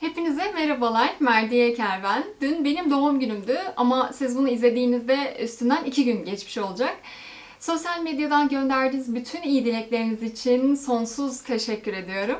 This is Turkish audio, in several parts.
Hepinize merhabalar. Merdiye Kerven. Dün benim doğum günümdü ama siz bunu izlediğinizde üstünden iki gün geçmiş olacak. Sosyal medyadan gönderdiğiniz bütün iyi dilekleriniz için sonsuz teşekkür ediyorum.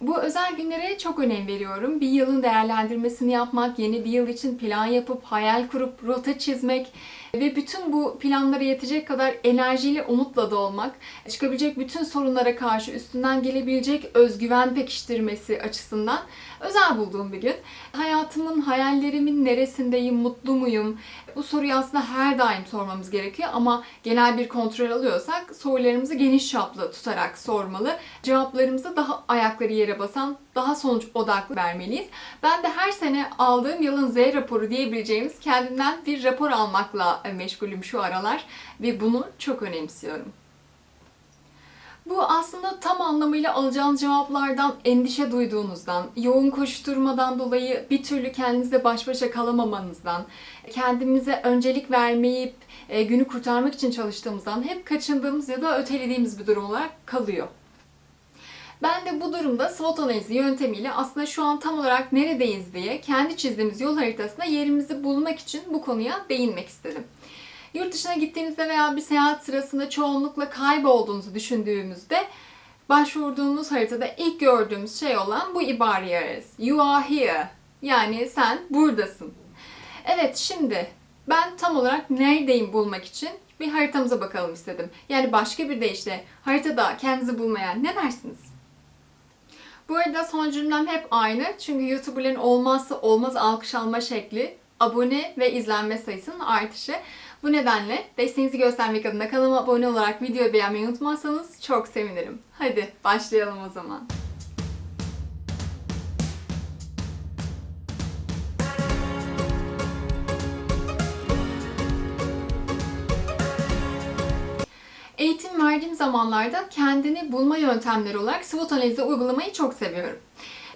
Bu özel günlere çok önem veriyorum. Bir yılın değerlendirmesini yapmak, yeni bir yıl için plan yapıp, hayal kurup, rota çizmek ve bütün bu planlara yetecek kadar enerjiyle, umutla da olmak, çıkabilecek bütün sorunlara karşı üstünden gelebilecek özgüven pekiştirmesi açısından özel bulduğum bir gün. Hayatımın, hayallerimin neresindeyim, mutlu muyum? Bu soruyu aslında her daim sormamız gerekiyor ama genel bir kontrol alıyorsak sorularımızı geniş çaplı tutarak sormalı. Cevaplarımızı daha ayakları yere basan, daha sonuç odaklı vermeliyiz. Ben de her sene aldığım yılın Z raporu diyebileceğimiz kendimden bir rapor almakla meşgulüm şu aralar ve bunu çok önemsiyorum. Bu aslında tam anlamıyla alacağınız cevaplardan endişe duyduğunuzdan, yoğun koşturmadan dolayı bir türlü kendinizle baş başa kalamamanızdan, kendimize öncelik vermeyip e, günü kurtarmak için çalıştığımızdan hep kaçındığımız ya da ötelediğimiz bir durum olarak kalıyor. Ben de bu durumda SWOT analizi yöntemiyle aslında şu an tam olarak neredeyiz diye kendi çizdiğimiz yol haritasında yerimizi bulmak için bu konuya değinmek istedim. Yurt dışına gittiğinizde veya bir seyahat sırasında çoğunlukla kaybolduğunuzu düşündüğümüzde başvurduğumuz haritada ilk gördüğümüz şey olan bu ibareyi ararız. You are here. Yani sen buradasın. Evet şimdi ben tam olarak neredeyim bulmak için bir haritamıza bakalım istedim. Yani başka bir deyişle haritada kendinizi bulmaya ne dersiniz? Bu arada son cümlem hep aynı. Çünkü YouTuber'ların olmazsa olmaz alkış alma şekli abone ve izlenme sayısının artışı. Bu nedenle desteğinizi göstermek adına kanalıma abone olarak videoyu beğenmeyi unutmazsanız çok sevinirim. Hadi başlayalım o zaman. Eğitim verdiğim zamanlarda kendini bulma yöntemleri olarak SWOT analizi uygulamayı çok seviyorum.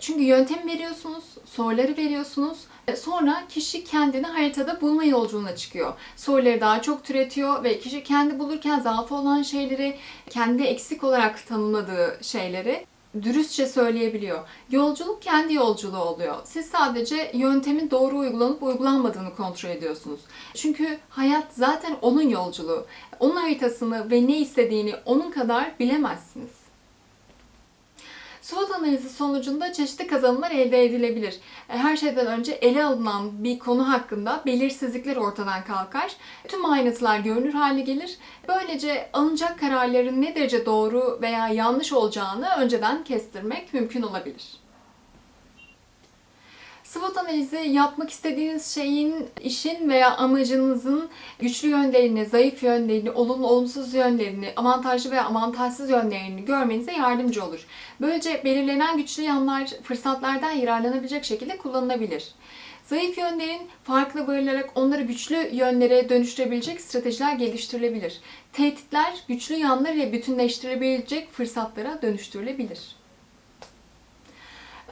Çünkü yöntem veriyorsunuz, soruları veriyorsunuz. Sonra kişi kendini haritada bulma yolculuğuna çıkıyor. Soruları daha çok türetiyor ve kişi kendi bulurken zaafı olan şeyleri, kendi eksik olarak tanımladığı şeyleri dürüstçe söyleyebiliyor. Yolculuk kendi yolculuğu oluyor. Siz sadece yöntemin doğru uygulanıp uygulanmadığını kontrol ediyorsunuz. Çünkü hayat zaten onun yolculuğu. Onun haritasını ve ne istediğini onun kadar bilemezsiniz. SWOT analizi sonucunda çeşitli kazanımlar elde edilebilir. Her şeyden önce ele alınan bir konu hakkında belirsizlikler ortadan kalkar. Tüm ayrıntılar görünür hale gelir. Böylece alınacak kararların ne derece doğru veya yanlış olacağını önceden kestirmek mümkün olabilir. SWOT analizi yapmak istediğiniz şeyin, işin veya amacınızın güçlü yönlerini, zayıf yönlerini, olumlu olumsuz yönlerini, avantajlı veya avantajsız yönlerini görmenize yardımcı olur. Böylece belirlenen güçlü yanlar fırsatlardan yararlanabilecek şekilde kullanılabilir. Zayıf yönlerin farklı varılarak onları güçlü yönlere dönüştürebilecek stratejiler geliştirilebilir. Tehditler güçlü yanlarıyla bütünleştirilebilecek fırsatlara dönüştürülebilir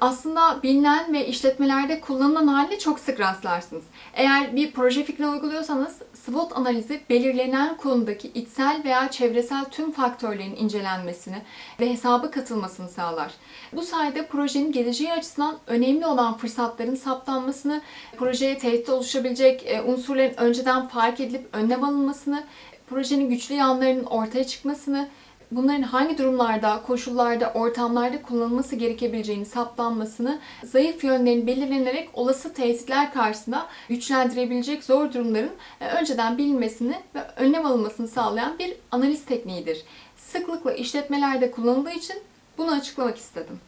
aslında bilinen ve işletmelerde kullanılan haline çok sık rastlarsınız. Eğer bir proje fikrini uyguluyorsanız SWOT analizi belirlenen konudaki içsel veya çevresel tüm faktörlerin incelenmesini ve hesaba katılmasını sağlar. Bu sayede projenin geleceği açısından önemli olan fırsatların saptanmasını, projeye tehdit oluşabilecek e, unsurların önceden fark edilip önlem alınmasını, projenin güçlü yanlarının ortaya çıkmasını bunların hangi durumlarda, koşullarda, ortamlarda kullanılması gerekebileceğini saptanmasını, zayıf yönlerin belirlenerek olası tehditler karşısında güçlendirebilecek zor durumların e, önceden bilinmesini ve önlem alınmasını sağlayan bir analiz tekniğidir. Sıklıkla işletmelerde kullanıldığı için bunu açıklamak istedim.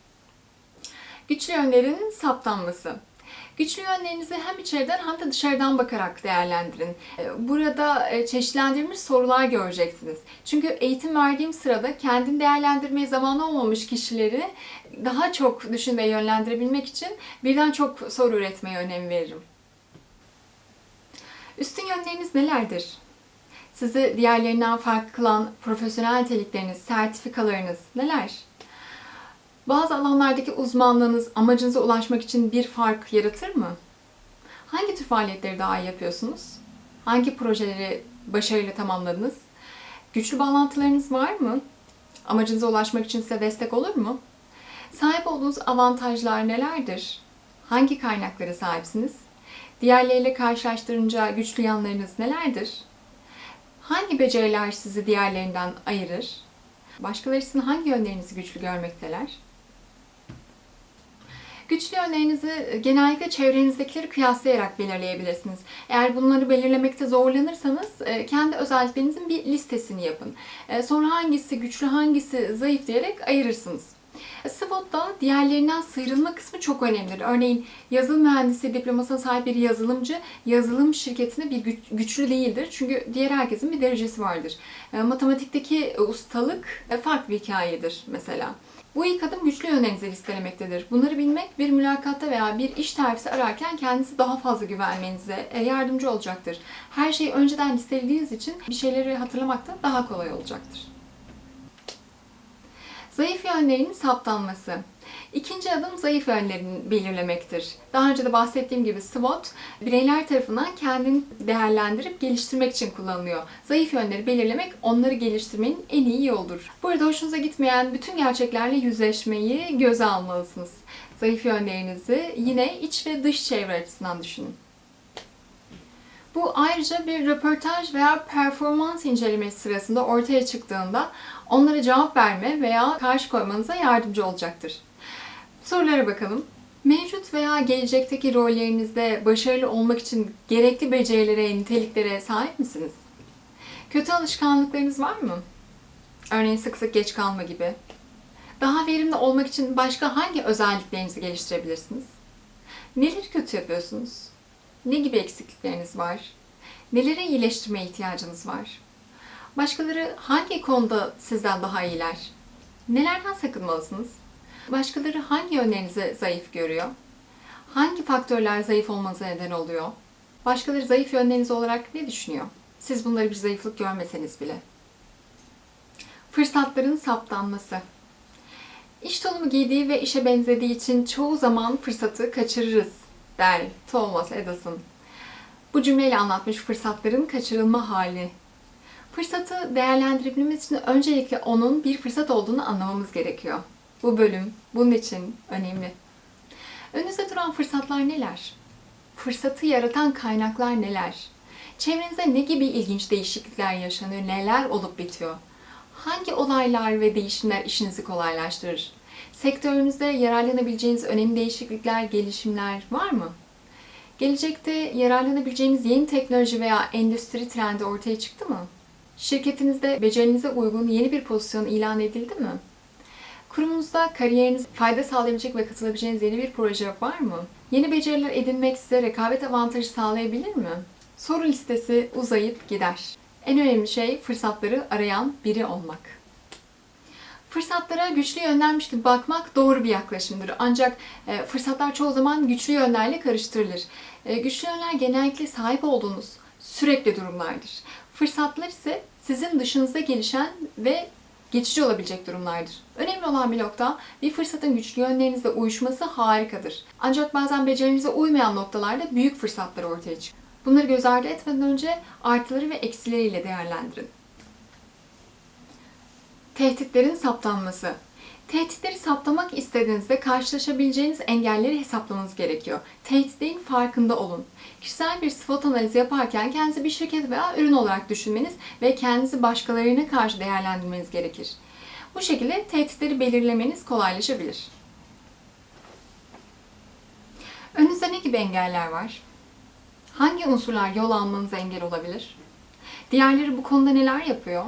Güçlü yönlerin saptanması. Güçlü yönlerinizi hem içeriden hem de dışarıdan bakarak değerlendirin. Ee, burada e, çeşitlendirilmiş sorular göreceksiniz. Çünkü eğitim verdiğim sırada kendini değerlendirmeye zaman olmamış kişileri daha çok düşün ve yönlendirebilmek için birden çok soru üretmeye önem veririm. Üstün yönleriniz nelerdir? Sizi diğerlerinden farklı kılan profesyonel nitelikleriniz, sertifikalarınız neler? Bazı alanlardaki uzmanlığınız amacınıza ulaşmak için bir fark yaratır mı? Hangi tür faaliyetleri daha iyi yapıyorsunuz? Hangi projeleri başarıyla tamamladınız? Güçlü bağlantılarınız var mı? Amacınıza ulaşmak için size destek olur mu? Sahip olduğunuz avantajlar nelerdir? Hangi kaynaklara sahipsiniz? Diğerleriyle karşılaştırınca güçlü yanlarınız nelerdir? Hangi beceriler sizi diğerlerinden ayırır? Başkaları sizin hangi yönlerinizi güçlü görmekteler? Güçlü yönlerinizi genellikle çevrenizdekileri kıyaslayarak belirleyebilirsiniz. Eğer bunları belirlemekte zorlanırsanız e, kendi özelliklerinizin bir listesini yapın. E, Sonra hangisi güçlü, hangisi zayıf diyerek ayırırsınız. SWOT'ta diğerlerinden sıyrılma kısmı çok önemlidir. Örneğin yazılım mühendisi diplomasına sahip bir yazılımcı yazılım şirketinde bir güç- güçlü değildir. Çünkü diğer herkesin bir derecesi vardır. E, Matematikteki ustalık e, farklı bir hikayedir mesela. Bu ilk adım güçlü yönlerinizi listelemektedir. Bunları bilmek bir mülakatta veya bir iş terfisi ararken kendinizi daha fazla güvenmenize e, yardımcı olacaktır. Her şeyi önceden listelediğiniz için bir şeyleri hatırlamakta daha kolay olacaktır. Zayıf yönlerinin saptanması. İkinci adım zayıf yönlerini belirlemektir. Daha önce de bahsettiğim gibi SWOT, bireyler tarafından kendini değerlendirip geliştirmek için kullanılıyor. Zayıf yönleri belirlemek, onları geliştirmenin en iyi yoludur. Burada hoşunuza gitmeyen bütün gerçeklerle yüzleşmeyi göze almalısınız. Zayıf yönlerinizi yine iç ve dış çevre açısından düşünün. Bu ayrıca bir röportaj veya performans incelemesi sırasında ortaya çıktığında onlara cevap verme veya karşı koymanıza yardımcı olacaktır. Sorulara bakalım. Mevcut veya gelecekteki rollerinizde başarılı olmak için gerekli becerilere, niteliklere sahip misiniz? Kötü alışkanlıklarınız var mı? Örneğin sık sık geç kalma gibi. Daha verimli olmak için başka hangi özelliklerinizi geliştirebilirsiniz? Neleri kötü yapıyorsunuz? Ne gibi eksiklikleriniz var? Nelere iyileştirmeye ihtiyacınız var? Başkaları hangi konuda sizden daha iyiler? Nelerden sakınmalısınız? Başkaları hangi yönlerinizi zayıf görüyor? Hangi faktörler zayıf olmanıza neden oluyor? Başkaları zayıf yönleriniz olarak ne düşünüyor? Siz bunları bir zayıflık görmeseniz bile. Fırsatların saptanması. İş tulumu giydiği ve işe benzediği için çoğu zaman fırsatı kaçırırız der Thomas Edison. Bu cümleyle anlatmış fırsatların kaçırılma hali. Fırsatı değerlendirebilmemiz için öncelikle onun bir fırsat olduğunu anlamamız gerekiyor. Bu bölüm bunun için önemli. Önünüzde duran fırsatlar neler? Fırsatı yaratan kaynaklar neler? Çevrenizde ne gibi ilginç değişiklikler yaşanıyor, neler olup bitiyor? Hangi olaylar ve değişimler işinizi kolaylaştırır? Sektörünüzde yararlanabileceğiniz önemli değişiklikler, gelişimler var mı? Gelecekte yararlanabileceğiniz yeni teknoloji veya endüstri trendi ortaya çıktı mı? Şirketinizde becerinize uygun yeni bir pozisyon ilan edildi mi? Kurumunuzda kariyerinize fayda sağlayabilecek ve katılabileceğiniz yeni bir proje var mı? Yeni beceriler edinmek size rekabet avantajı sağlayabilir mi? Soru listesi uzayıp gider. En önemli şey fırsatları arayan biri olmak. Fırsatlara güçlü yönlenmiş gibi bakmak doğru bir yaklaşımdır. Ancak e, fırsatlar çoğu zaman güçlü yönlerle karıştırılır. E, güçlü yönler genellikle sahip olduğunuz sürekli durumlardır. Fırsatlar ise sizin dışınızda gelişen ve geçici olabilecek durumlardır. Önemli olan bir nokta bir fırsatın güçlü yönlerinizle uyuşması harikadır. Ancak bazen becerinize uymayan noktalarda büyük fırsatlar ortaya çıkıyor. Bunları göz ardı etmeden önce artıları ve eksileriyle değerlendirin. Tehditlerin saptanması. Tehditleri saptamak istediğinizde karşılaşabileceğiniz engelleri hesaplamanız gerekiyor. Tehditlerin farkında olun. Kişisel bir SWOT analizi yaparken kendinizi bir şirket veya ürün olarak düşünmeniz ve kendinizi başkalarına karşı değerlendirmeniz gerekir. Bu şekilde tehditleri belirlemeniz kolaylaşabilir. Önünüzde ne gibi engeller var? Hangi unsurlar yol almanıza engel olabilir? Diğerleri bu konuda neler yapıyor?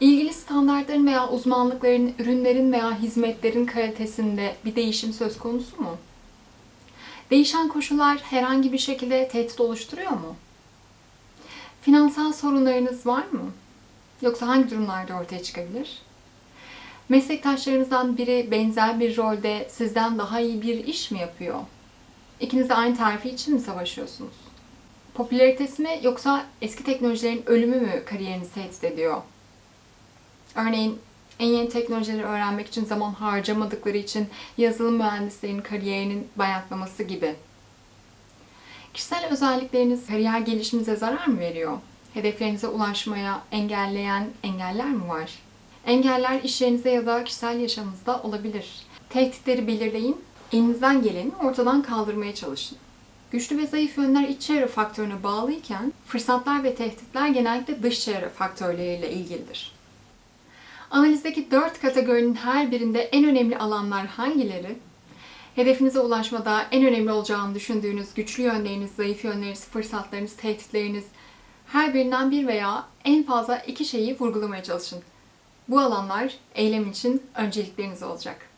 İlgili standartların veya uzmanlıkların, ürünlerin veya hizmetlerin kalitesinde bir değişim söz konusu mu? Değişen koşullar herhangi bir şekilde tehdit oluşturuyor mu? Finansal sorunlarınız var mı? Yoksa hangi durumlarda ortaya çıkabilir? Meslektaşlarınızdan biri benzer bir rolde sizden daha iyi bir iş mi yapıyor? İkiniz de aynı terfi için mi savaşıyorsunuz? Popülaritesi mi yoksa eski teknolojilerin ölümü mü kariyerinizi tehdit ediyor? Örneğin en yeni teknolojileri öğrenmek için zaman harcamadıkları için yazılım mühendislerinin kariyerinin bayatlaması gibi. Kişisel özellikleriniz kariyer gelişiminize zarar mı veriyor? Hedeflerinize ulaşmaya engelleyen engeller mi var? Engeller iş yerinizde ya da kişisel yaşamınızda olabilir. Tehditleri belirleyin, Elinizden geleni ortadan kaldırmaya çalışın. Güçlü ve zayıf yönler iç çevre faktörüne bağlıyken fırsatlar ve tehditler genellikle dış çevre faktörleriyle ilgilidir. Analizdeki 4 kategorinin her birinde en önemli alanlar hangileri? Hedefinize ulaşmada en önemli olacağını düşündüğünüz güçlü yönleriniz, zayıf yönleriniz, fırsatlarınız, tehditleriniz her birinden bir veya en fazla iki şeyi vurgulamaya çalışın. Bu alanlar eylem için öncelikleriniz olacak.